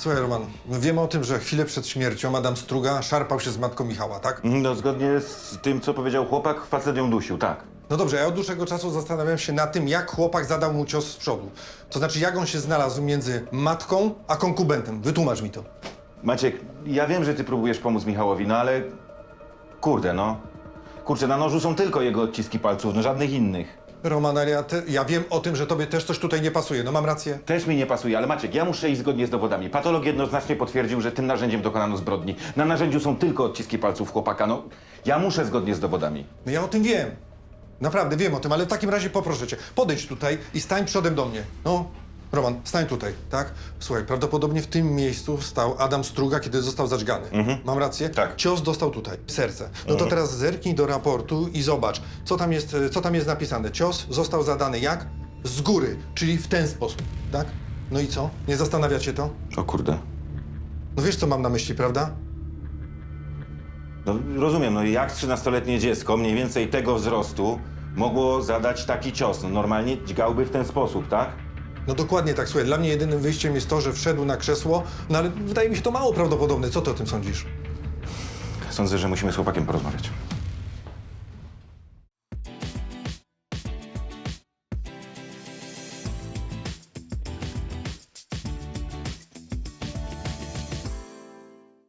Słuchaj, Roman, my wiemy o tym, że chwilę przed śmiercią Adam Struga szarpał się z matką Michała, tak? No, zgodnie z tym, co powiedział chłopak, facet ją dusił, tak. No dobrze, ja od dłuższego czasu zastanawiam się nad tym, jak chłopak zadał mu cios z przodu. To znaczy, jak on się znalazł między matką a konkubentem. Wytłumacz mi to. Maciek, ja wiem, że ty próbujesz pomóc Michałowi, no ale... Kurde, no. Kurczę, na nożu są tylko jego odciski palców, no żadnych innych. Roman, ale ja, te, ja wiem o tym, że tobie też coś tutaj nie pasuje. No mam rację. Też mi nie pasuje, ale Maciek, ja muszę iść zgodnie z dowodami. Patolog jednoznacznie potwierdził, że tym narzędziem dokonano zbrodni. Na narzędziu są tylko odciski palców chłopaka, no. Ja muszę zgodnie z dowodami. No ja o tym wiem. Naprawdę wiem o tym, ale w takim razie poproszę cię, podejdź tutaj i stań przodem do mnie. No, Roman, stań tutaj, tak? Słuchaj, prawdopodobnie w tym miejscu stał Adam Struga, kiedy został zadźgany. Mam rację? Tak. Cios dostał tutaj, w serce. No to teraz zerknij do raportu i zobacz, co tam jest, e, co tam jest napisane. Cios został zadany jak? Z góry, czyli w ten sposób, tak? No i co? Nie zastanawia cię to? O kurde. No wiesz, co mam na myśli, prawda? No rozumiem, no jak 13-letnie dziecko mniej więcej tego wzrostu mogło zadać taki cios? No normalnie dźgałby w ten sposób, tak? No dokładnie tak, słuchaj, dla mnie jedynym wyjściem jest to, że wszedł na krzesło, no ale wydaje mi się to mało prawdopodobne. Co ty o tym sądzisz? Sądzę, że musimy z chłopakiem porozmawiać.